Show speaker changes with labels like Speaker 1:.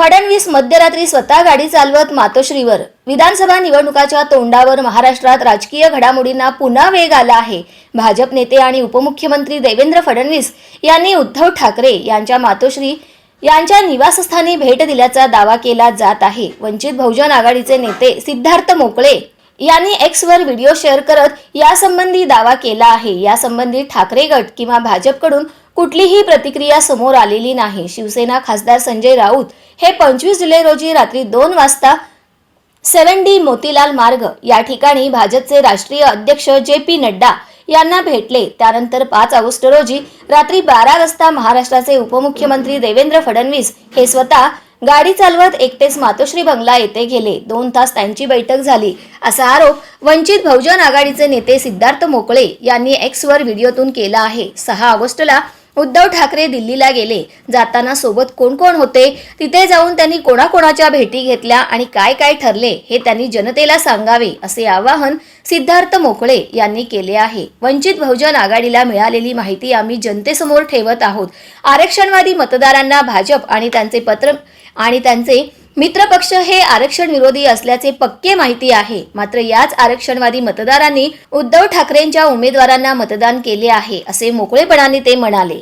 Speaker 1: फडणवीस मध्यरात्री स्वतः गाडी चालवत मातोश्रीवर. विधानसभा निवडणुकाच्या तोंडावर महाराष्ट्रात राजकीय घडामोडींना पुन्हा वेग आला आहे. भाजप नेते आणि उपमुख्यमंत्री देवेंद्र फडणवीस यांनी उद्धव ठाकरे यांच्या मातोश्री यांच्या निवासस्थानी भेट दिल्याचा दावा केला जात आहे. वंचित बहुजन आघाडीचे नेते सिद्धार्थ मोकळे यांनी एक्सवर व्हिडिओ शेअर करत यासंबंधी दावा केला आहे. यासंबंधी ठाकरे गट किंवा भाजपकडून कुठलीही प्रतिक्रिया समोर आलेली नाही. शिवसेना खासदार संजय राऊत हे पंचवीस जुलै रोजी रात्री दोन वाजता सेव्हन डी मोतीलाल मार्ग या ठिकाणी भाजपचे राष्ट्रीय अध्यक्ष जे पी नड्डा यांना भेटले. त्यानंतर पाच ऑगस्ट रोजी रात्री बारा वाजता महाराष्ट्राचे उपमुख्यमंत्री देवेंद्र फडणवीस हे स्वतः गाडी चालवत एकटेच मातोश्री बंगला येथे गेले. दोन तास त्यांची बैठक झाली. असा आरोप वंचित बहुजन आघाडीचे नेते सिद्धार्थ मोकळे यांनी एक्सवर व्हिडिओतून केला आहे. सहा ऑगस्टला उद्धव ठाकरे दिल्लीला गेले. जाताना सोबत कोण कोण होते? तिथे जाऊन त्यांनी कोणाकोणाच्या भेटी घेतल्या आणि काय काय ठरले हे त्यांनी जनतेला सांगावे असे आवाहन सिद्धार्थ मोकळे यांनी केले आहे. वंचित बहुजन आघाडीला मिळालेली माहिती आम्ही जनतेसमोर ठेवत आहोत. आरक्षणवादी मतदारांना भाजप आणि त्यांचे पत्र आणि त्यांचे मित्रपक्ष हे आरक्षण विरोधी असल्याचे पक्के माहिती आहे. मात्र याच आरक्षणवादी मतदारांनी उद्धव ठाकरेंच्या उमेदवारांना मतदान केले आहे असे मोकळेपणाने ते म्हणाले.